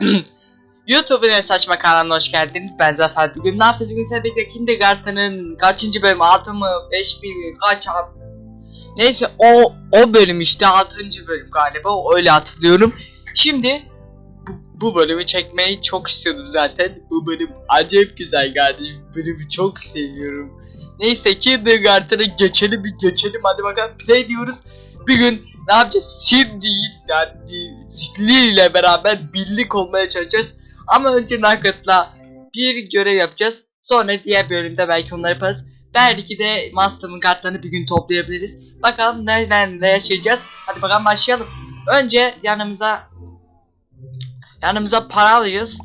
YouTube'un en saçma kanalına hoş geldiniz. Ben Zafer. Bugün ne yapıyoruz? Bugün size birlikte Kindergarten'ın kaçıncı bölümü? 6 mı? 5 mi? Kaç? Neyse o o bölüm işte 6. bölüm galiba. Öyle hatırlıyorum. Şimdi bu, bu bölümü çekmeyi çok istiyordum zaten. Bu bölüm acayip güzel kardeşim. Bu bölümü çok seviyorum. Neyse Kindergarten'a geçelim bir geçelim. Hadi bakalım play diyoruz. Bir gün ne yapacağız? Sim değil yani Lee ile beraber birlik olmaya çalışacağız. Ama önce Nugget'la bir görev yapacağız. Sonra diğer bölümde belki onları yaparız. Belki de Master'ın kartlarını bir gün toplayabiliriz. Bakalım nereden ne yaşayacağız. Hadi bakalım başlayalım. Önce yanımıza yanımıza para alacağız.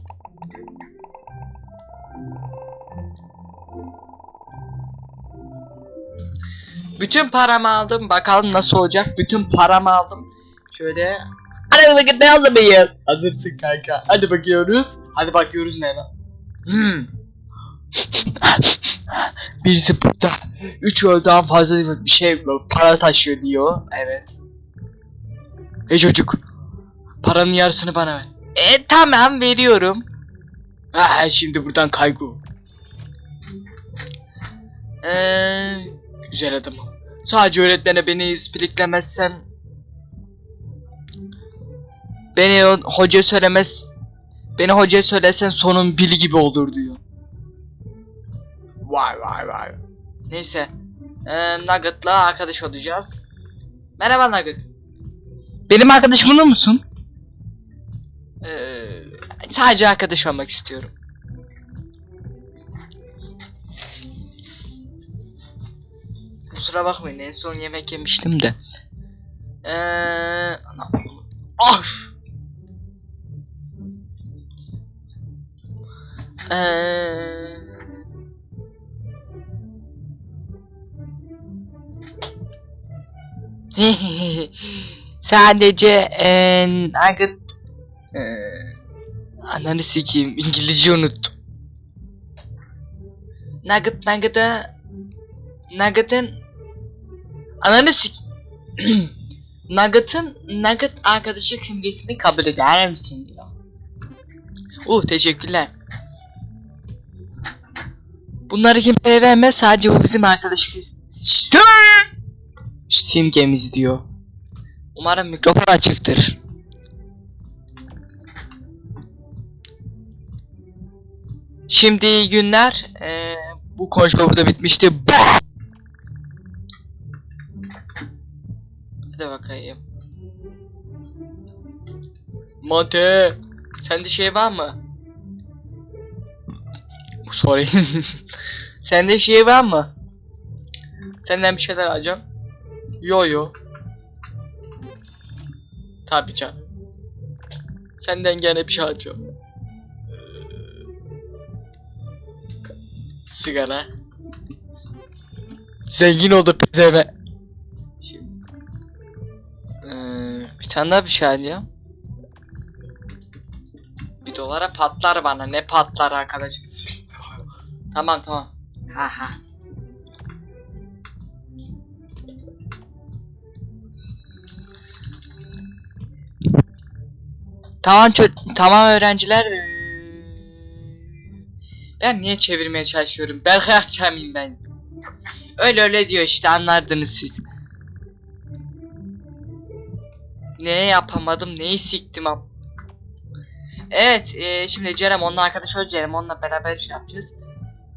Bütün paramı aldım. Bakalım nasıl olacak. Bütün paramı aldım. Şöyle. Hadi bakın ne ben Hazırsın kanka. Hadi bakıyoruz. Hadi bakıyoruz ne lan. Hmm. Birisi burada. Üç öğüden fazla bir şey para taşıyor diyor. Evet. Hey çocuk. Paranın yarısını bana ver. E tamam veriyorum. Ha şimdi buradan kaygı. Eee güzel adamım. Sadece öğretmene beni ispiriklemezsen Beni hoca söylemez Beni hocaya söylesen sonun bili gibi olur diyor. Vay vay vay. Neyse. Ee, Nugget'la arkadaş olacağız. Merhaba Nugget. Benim arkadaşım olur musun? Ee, sadece arkadaş olmak istiyorum. Kusura bakmayın en son yemek yemiştim de. Eee... Ah! Eee... Sadece eee nugget eee ananı sikeyim İngilizce unuttum. Nugget Nugget'a Nugget'ın ananı sik Nugget'ın Nugget arkadaşlık simgesini kabul eder misin diyor. Uh teşekkürler. Bunları kimseye verme sadece bu bizim arkadaşlık simgemiz diyor. Umarım mikrofon açıktır. Şimdi günler. Ee, bu konuşma burada bitmişti. Hadi bakayım. Mate. Sende şey var mı? Sorry. Sende şey var mı? Senden bir şeyler alacağım. Yo yo. Tabii canım. Senden gene bir şey alacağım. Sigara. Zengin oldu pezeme. Tane daha bir şey alacağım. Bir dolara patlar bana. Ne patlar arkadaş? tamam tamam. Ha ha. Tamam tamam öğrenciler. Ben niye çevirmeye çalışıyorum? Berkay Akçam'ıyım ben. Öyle öyle diyor işte anlardınız siz. Ne yapamadım neyi siktim am. Evet e, şimdi Cerem onunla arkadaş ol Cerem onunla beraber şey yapacağız.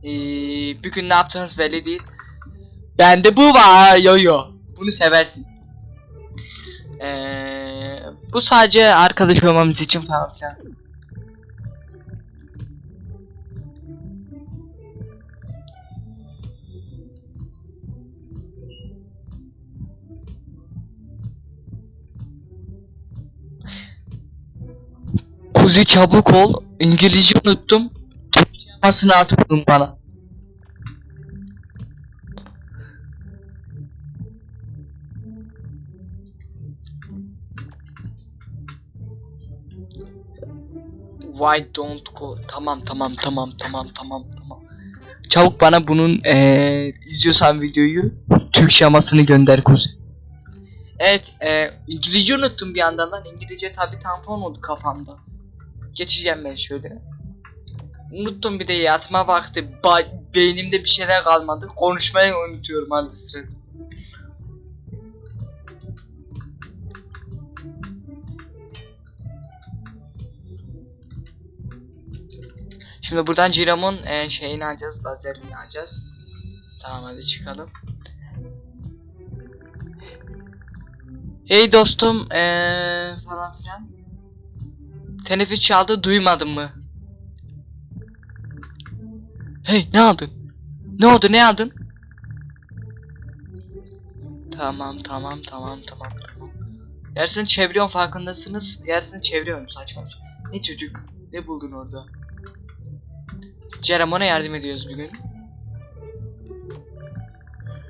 E, bir gün ne yaptığınız belli değil. Bende bu var yo yo. Bunu seversin. Eee bu sadece arkadaş olmamız için falan filan. Kuzi çabuk ol. İngilizce unuttum. Türkçe yapmasını atmadın bana. Why don't go? Tamam tamam tamam tamam tamam tamam. Çabuk bana bunun eee izliyorsan videoyu Türkçe yamasını gönder kuzi. Evet, e, İngilizce unuttum bir yandan lan. İngilizce tabi tampon oldu kafamda. Geçeceğim ben şöyle. Unuttum bir de yatma vakti. Ba- beynimde bir şeyler kalmadı. Konuşmayı unutuyorum arada sırada. Şimdi buradan Ciram'ın e, şeyini alacağız, lazerini alacağız. Tamam hadi çıkalım. Hey dostum, eee falan filan. Teneffüs çaldı, duymadın mı? Hey, ne aldın? Ne oldu, ne aldın? Tamam, tamam, tamam, tamam, tamam. Yarısını çeviriyorum farkındasınız. Yarısını çeviriyorum saçma. Ne çocuk? Ne buldun orada? Cerem ona yardım ediyoruz bugün.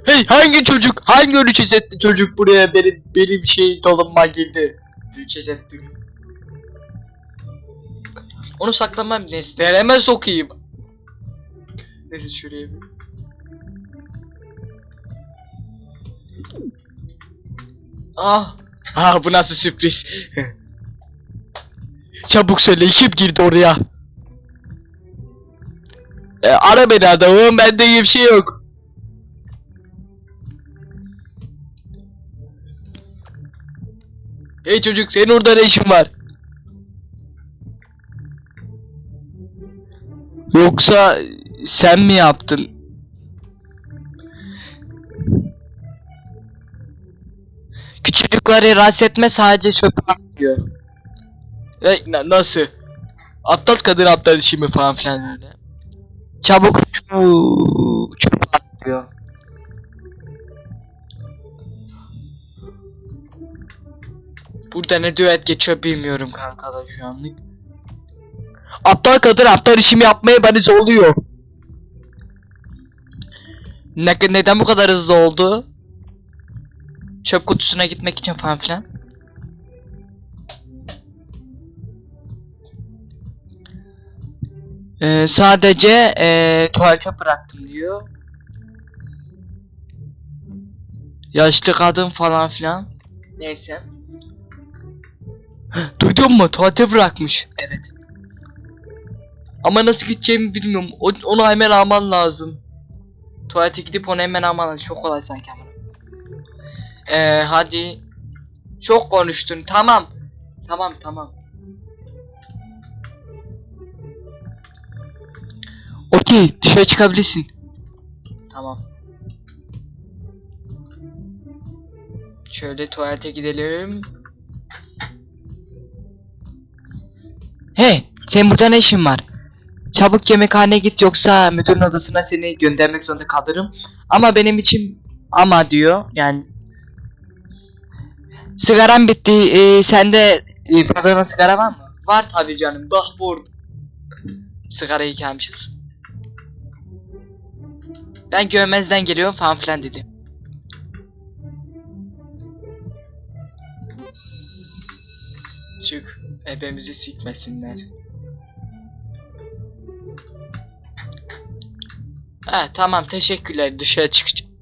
Hey hangi çocuk? Hangi ölü cesetli çocuk buraya benim benim şey dolunma girdi? Ölü cesetli. Onu saklamam nesnelerime sokayım. Neyse şuraya bir. Ah. Ah bu nasıl sürpriz. Çabuk söyle kim girdi oraya? E, ara beni adamım bende bir şey yok. Hey çocuk senin orada ne işin var? Yoksa sen mi yaptın? Küçücükleri rahatsız etme sadece çöpe atıyor. Hey, na- nasıl? Aptal kadın aptal işi mi falan filan öyle. Çabuk çöpe atıyor. Burada ne düet geçiyor bilmiyorum kanka da şu anlık. Aptal kadın aptal işimi yapmaya beni zorluyor. Ne, neden bu kadar hızlı oldu? Çöp kutusuna gitmek için falan filan. Ee, sadece ee, tuvalete bıraktım diyor. Yaşlı kadın falan filan. Neyse. Duydun mu? Tuvalete bırakmış. Evet. Ama nasıl gideceğimi bilmiyorum. O, onu hemen alman lazım. Tuvalete gidip onu hemen alman lazım. Çok kolay sanki ama. Eee hadi. Çok konuştun. Tamam. Tamam tamam. Okey. Dışarı çıkabilirsin. Tamam. Şöyle tuvalete gidelim. Hey, senin burada ne işin var? Çabuk yemekhaneye git yoksa müdürün odasına seni göndermek zorunda kalırım. Ama benim için ama diyor yani. Sigaram bitti. Ee, sende e, fazladan sigara var mı? Var tabi canım. Bak burada. Sigarayı gelmişiz. Ben görmezden geliyorum falan filan dedi. Çık. Ebemizi sikmesinler. Ha tamam teşekkürler dışarı çıkacağım.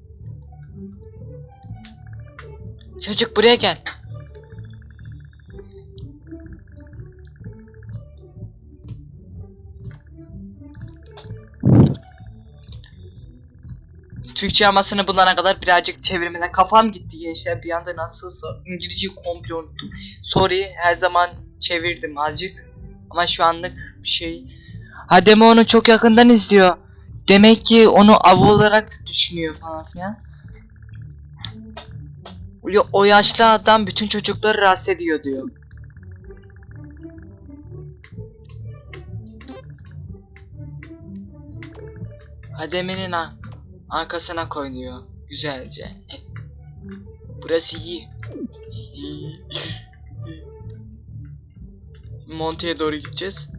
Çocuk buraya gel. Türkçe amasını bulana kadar birazcık çevirmeden kafam gitti gençler bir anda nasılsa İngilizceyi komple unuttum. Sorry her zaman çevirdim azıcık ama şu anlık bir şey. Hademe onu çok yakından izliyor. Demek ki onu av olarak düşünüyor falan filan. O- yaşlı adam bütün çocukları rahatsız ediyor diyor. Hademe'nin arkasına koyuyor güzelce. Burası iyi. Monte'ye doğru gideceğiz.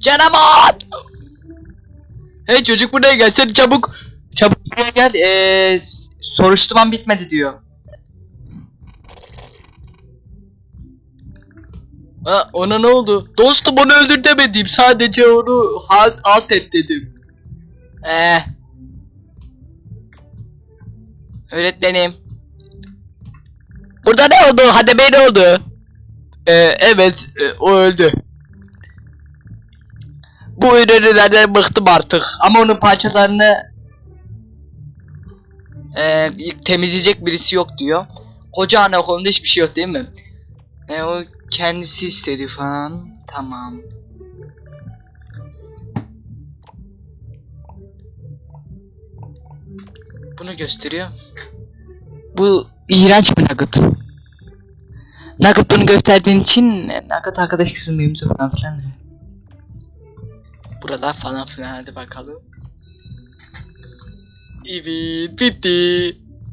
Canaman! Hey çocuk buraya gel sen çabuk. Çabuk buraya gel. Ee, soruşturmam bitmedi diyor. Ha, ona ne oldu? Dostum onu öldür demedim. Sadece onu halt, alt et dedim. Eh. Öğretmenim. Burada ne oldu? Hadi ne oldu? Ee, evet, e, o öldü. Bu ürünlerden bıktım artık. Ama onun parçalarını e, temizleyecek birisi yok diyor. Koca anaokulunda hiçbir şey yok değil mi? E, o kendisi istedi falan. Tamam. Bunu gösteriyor. Bu iğrenç bir Nugget. Nugget bunu gösterdiğin için e, Nugget arkadaş kızım benim falan filan. Buralar falan filan hadi bakalım. Evet bitti.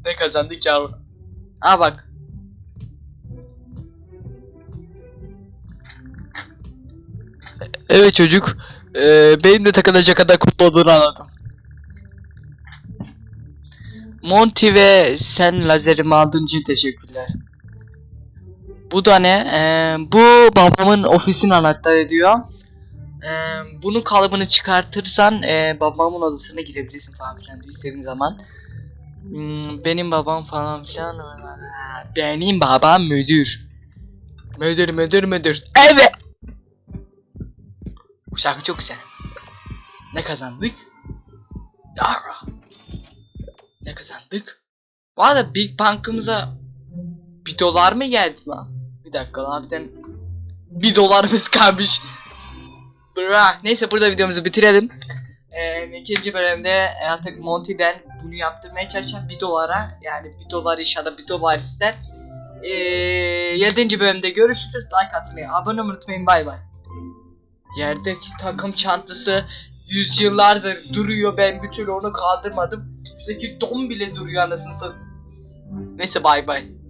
Ne kazandık ya? Aa bak. Evet çocuk. Ee, benim de takılacak kadar olduğunu anladım. Monty ve sen lazerimi aldığın için teşekkürler. Bu da ne? Ee, bu babamın ofisini anahtar ediyor. Ee, bunun kalıbını çıkartırsan e, babamın odasına girebilirsin falan filan diyor istediğin zaman. Hmm, benim babam falan filan. Benim babam müdür. Müdür müdür müdür. Evet. Bu şarkı çok güzel. Ne kazandık? Yara. Ne kazandık? Bu arada Big Bank'ımıza bir dolar mı geldi lan? Bir dakika lan harbiden bir dolarımız kalmış. Bırak. Neyse burada videomuzu bitirelim. Ee, ikinci bölümde artık Monty'den bunu yaptırmaya çalışacağım bir dolara. Yani bir dolar inşallah bir dolar ister. Ee, yedinci bölümde görüşürüz. Like atmayı, abone olmayı unutmayın. Bay bay. Yerdeki takım çantası yüzyıllardır duruyor. Ben bir türlü onu kaldırmadım. Şuradaki don bile duruyor anasını satayım. Neyse bay bay.